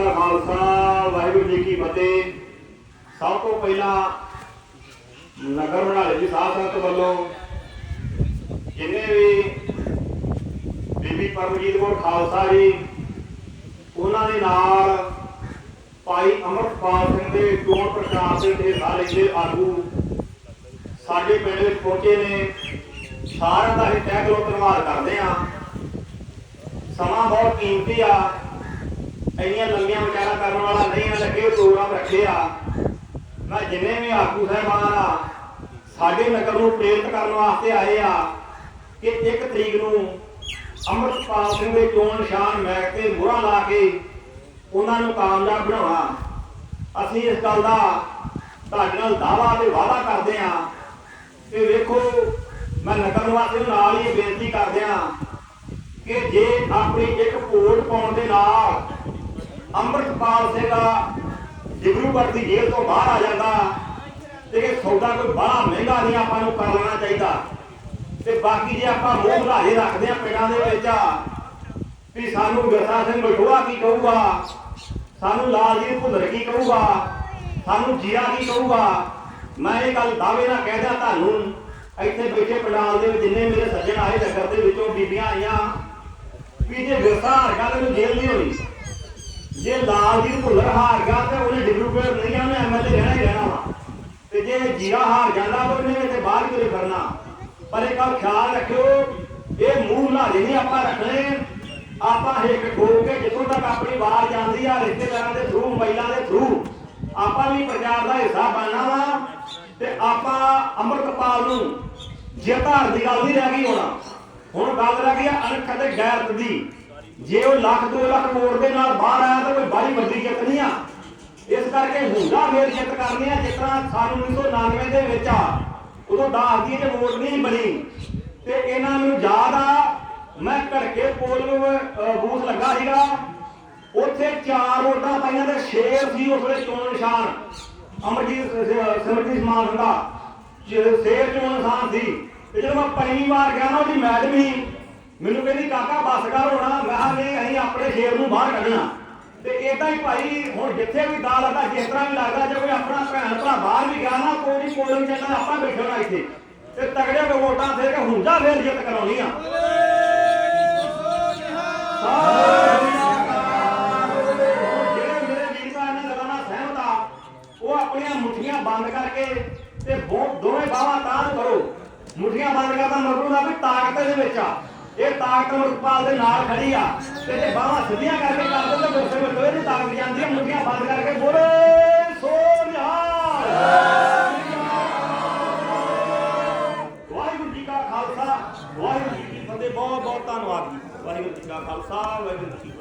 ਕਾ ਖਾਲਸਾ, ਵਾਹਿਗੁਰੂ ਜੀ ਕੀ ਫਤਿਹ। ਸਭ ਤੋਂ ਪਹਿਲਾਂ ਨਗਰ ਬਣਾਲੇ ਦੀ ਸਾਧ ਸੰਗਤ ਵੱਲੋਂ ਜਿੰਨੇ ਵੀ ਬੀਬੀ ਪਰਮਜੀਤ ਕੌਰ ਖਾਲਸਾ ਜੀ, ਉਹਨਾਂ ਦੇ ਨਾਲ ਭਾਈ ਅਮਰਪਾਲ ਸਿੰਘ ਦੇ ਚੋਣ ਪ੍ਰਚਾਰ ਦੇ ਹਿੱਸਾ ਲੈਂਦੇ ਆਗੂ ਸਾਡੇ ਪਿੰਡ ਵਿੱਚ ਪਹੁੰਚੇ ਨੇ, ਸਾਰਿਆਂ ਦਾ ਹੀ ਤਹਿ ਦਿਲੋਂ ਧੰਨਵਾਦ ਕਰਦੇ ਆ ਸਮਾਂ ਬਹੁਤ ਕੀਮਤੀ ਆ। ਇੰਨੀਆਂ ਲੰਮੀਆਂ ਵਿਚਾਰਾਂ ਕਰਨ ਵਾਲਾ ਨਹੀਂ ਆ, ਲੱਗੇ ਪ੍ਰੋਗਰਾਮ ਰੱਖੇ ਆ। ਮੈਂ ਜਿੰਨੇ ਵੀ ਆਗੂ ਸਾਹਿਬਾਨ ਆ, ਸਾਡੇ ਨਗਰ ਨੂੰ ਪ੍ਰੇਰਿਤ ਕਰਨ ਵਾਸਤੇ ਆਏ ਆ ਕਿ ਇੱਕ ਤਰੀਕ ਨੂੰ ਅੰਮ੍ਰਿਤਪਾਲ ਸਿੰਘ ਦੇ ਚੋਣ ਨਿਸ਼ਾਨ ਮੈਕ ਤੇ ਮੋਹਰਾਂ ਲਾ ਕੇ ਉਹਨਾਂ ਨੂੰ ਕਾਮਯਾਬ ਬਣਾਉਣਾ। ਅਸੀਂ ਇਸ ਗੱਲ ਦਾ ਤੁਹਾਡੇ ਨਾਲ ਦਾਵਾ ਤੇ ਵਾਅਦਾ ਕਰਦੇ ਆ ਕਿ ਵੇਖੋ, ਮੈਂ ਨਗਰ ਨਿਵਾਸੀਆਂ ਨੂੰ ਨਾਲ ਹੀ ਬੇਨਤੀ ਕਰਦੇ ਆ ਕਿ ਜੇ ਆਪਣੀ ਇੱਕ ਵੋਟ ਪਾਉਣ ਦੇ ਨਾਲ ਅੰਮ੍ਰਿਤਪਾਲ ਸਿੰਘ ਡਿਬਰੂਗੜ੍ਹ ਦੀ ਜੇਲ੍ਹ ਤੋਂ ਬਾਹਰ ਆ ਜਾਂਦਾ। ਤੇ ਇਹ ਸੌਦਾ ਕੋਈ ਬੜਾ ਮਹਿੰਗਾ ਨਹੀਂ ਆਪਾਂ ਨੂੰ ਕਰ ਲੈਣਾ ਚਾਹੀਦਾ। ਤੇ ਬਾਕੀ ਜੇ ਆਪਾਂ ਮੂੰਹ ਬੁਲਾਏ ਰੱਖਦੇ ਆ ਪਿੰਡਾਂ ਦੇ ਵਿੱਚ, ਵੀ ਸਾਨੂੰ ਵਿਰਸਾ ਸਿੰਘ ਬਟੋਆ ਕੀ ਕਹੂਗਾ? ਸਾਨੂੰ ਲਾਲਜੀਤ ਭੁੱਲਰ ਕੀ ਕਹੂਗਾ? ਸਾਨੂੰ ਜੀਆ ਕੀ ਕਹੂਗਾ? ਮੈਂ ਇਹ ਗੱਲ ਦਾਅਵੇ ਨਾਲ ਕਹਿ ਦਿਆਂ ਤੁਹਾਨੂੰ, ਇੱਥੇ ਬੈਠੇ ਪੰਡਾਲ ਦੇ ਵਿੱਚ ਜਿੰਨੇ ਮੇਰੇ ਸੱਜਣ ਆਏ ਨਗਰ ਦੇ ਵਿੱਚੋਂ ਬੀਬੀਆਂ ਆਈਆਂ, ਵੀ ਜੇ ਵਿਰਸਾ ਹਰ ਗੱਲ ਤੇ ਜੇਲ੍ਹ ਨਹੀਂ ਹੋਣੀ ਜੇ ਲਾਲਜੀਤ ਭੁੱਲਰ ਹਾਰ ਗਿਆ ਤੇ ਉਹਨੇ ਡਿਬਰੂਗੜ੍ਹ ਨਹੀਂ ਆ ਐਮਐਲਏ ਰਹਿਣਾ ਹੀ ਰਹਿਣਾ ਵਾ। ਤੇ ਜੇ ਜੀਰਾ ਹਾਰ ਜਾਂਦਾ ਤਾਂ ਉਹਨੇ ਤੇ ਬਾਹਰ ਕਿਉਂ ਫਿਰਨਾ। ਪਰ ਇਹ ਗੱਲ ਖਿਆਲ ਰੱਖਿਓ, ਇਹ ਮੂੰਹ ਨਾ ਨਹੀਂ ਆਪਾਂ ਰੱਖਣੇ। ਆਪਾਂ ਇੱਕ ਠੋਕ ਕੇ ਜਿੱਥੋਂ ਤੱਕ ਆਪਣੀ ਆਵਾਜ਼ ਜਾਂਦੀ ਆ, ਰਿਸ਼ਤੇਦਾਰਾਂ ਦੇ ਥਰੂ ਮੋਬਾਈਲਾਂ ਦੇ ਥਰੂ ਆਪਾਂ ਵੀ ਪ੍ਰਚਾਰ ਦਾ ਹਿੱਸਾ ਬਣਨਾ ਵਾ। ਤੇ ਆਪਾਂ ਅੰਮ੍ਰਿਤਪਾਲ ਨੂੰ ਜੇ ਧਾਰ ਦੀ ਗੱਲ ਨਹੀਂ ਰਹਿ ਗਈ ਹੋਣਾ, ਹੁਣ ਗੱਲ ਰਹਿ ਗਈ ਅਣਖ ਅਤੇ ਗੈਰਤ ਦੀ। ਜੇ ਉਹ ਲੱਖ 2 ਲੱਖ ਵੋਟ ਦੇ ਨਾਲ ਬਾਹਰ ਆਇਆ ਤਾਂ ਕੋਈ ਬਾਹਲੀ ਵੱਡੀ ਜਿੱਤ ਨਹੀਂ ਆ। ਇਸ ਕਰਕੇ ਹੁੰਦਾ ਮੇਰ ਜਿੱਤ ਕਰਨੀ ਆ ਜਿਸ ਤਰ੍ਹਾਂ ਸਾਨੂੰ 1999 ਦੇ ਵਿੱਚ ਆ ਉਦੋਂ ਦਾਸ ਦੀ ਤੇ ਵੋਟ ਨਹੀਂ ਬਣੀ। ਤੇ ਇਹਨਾਂ ਨੂੰ ਯਾਦ ਆ ਮੈਂ ਘੜਕੇ ਪੋਲਿੰਗ ਅਹ, ਬੂਥ ਲੱਗਾ ਸੀਗਾ। ਉੱਥੇ ਚਾਰ ਵੋਟਾਂ ਪਾਈਆਂ ਤੇ ਸ਼ੇਰ ਸੀ ਉਸ ਵੇਲੇ ਚੋਣ ਨਿਸ਼ਾਨ ਅਮਰਜੀਤ ਸ- ਮਾਨ ਦਾ। ਸ਼ੇਰ ਚੋਣ ਨਿਸ਼ਾਨ ਸੀ। ਤੇ ਜਦੋਂ ਮੈਂ ਪਹਿਲੀ ਵਾਰ ਗਿਆ ਨਾ ਉਹਦੀ ਮੈਡਮ ਹੀ ਮੈਨੂੰ ਕਹਿੰਦੀ, ਕਾਕਾ, ਬਸ ਕਰ ਹੋਣਾ। ਮੈਂ ਕਿਹਾ, ਨਹੀਂ, ਅਸੀਂ ਆਪਣੇ ਸ਼ੇਰ ਨੂੰ ਬਾਹਰ ਕੱਢਣਾ। ਤੇ ਇਦਾਂ ਹੀ ਭਾਈ, ਹੁਣ ਜਿੱਥੇ ਵੀ ਦਾ ਲੱਗਾ ਜਿਸ ਤਰ੍ਹਾਂ ਵੀ ਲੱਗਦਾ, ਜੇ ਕੋਈ ਆਪਣਾ ਭੈਣ ਭਰਾ ਬਾਹਰ ਵੀ ਗਿਆ ਨਾ, ਕੋਈ ਨਹੀਂ ਪੋਲਿੰਗ ਚੱਲਣਾ ਆਪਾਂ ਬੈਠੇ ਇੱਥੇ। ਤੇ ਤਗੜੇ ਹੋ ਵੋਟਾਂ ਫੇਰ ਕੇ ਹੁੰਦਾ ਫੇਰ ਜਿੱਤ ਕਰਾਉਣੀ ਆ ਜਿਹੜੇ ਮੇਰੇ ਵੀਰ ਭਰਾ ਇਹਨਾਂ ਗੱਲਾਂ ਨਾਲ ਸਹਿਮਤ ਆ, ਉਹ ਆਪਣੀਆਂ ਮੁੱਠੀਆਂ ਬੰਦ ਕਰਕੇ ਤੇ ਦੋਵੇਂ ਬਾਹਾਂ ਤਾਂ ਕਰੋ। ਮੁੱਠੀਆਂ ਬੰਦ ਕਰਦਾ ਮਤਲਬ ਦਾ ਵੀ ਤਾਕਤ ਦੇ ਵਿੱਚ ਆ। ਇਹ ਤਾਕਤ ਅਮਰਪਾਲ ਦੇ ਨਾਲ ਖੜੀ ਆ ਤੇ ਜੇ ਬਾਹਾਂ ਸਿੱਧੀਆਂ ਕਰਕੇ ਕਰ ਦੋ ਤਾਂ ਗੁੱਸੇ ਵਿੱਚ ਦੋਵੇਂ ਦੀ ਤਾਕਤ ਜਾਂਦੀ ਆ ਮੁੱਠੀਆਂ ਬੰਦ ਕਰਕੇ ਬੋਲੇ ਸੋ ਨਿਹਾਲ ਵਾਹਿਗੁਰੂ ਜੀ ਕਾ ਖਾਲਸਾ, ਵਾਹਿਗੁਰੂ ਜੀ ਕੀ ਫਤਿਹ ਬਹੁਤ ਬਹੁਤ ਧੰਨਵਾਦ ਜੀ। ਵਾਹਿਗੁਰੂ ਜੀ ਕਾ ਖਾਲਸਾ, ਵਾਹਿਗੁਰੂ ਜੀ ਕੀ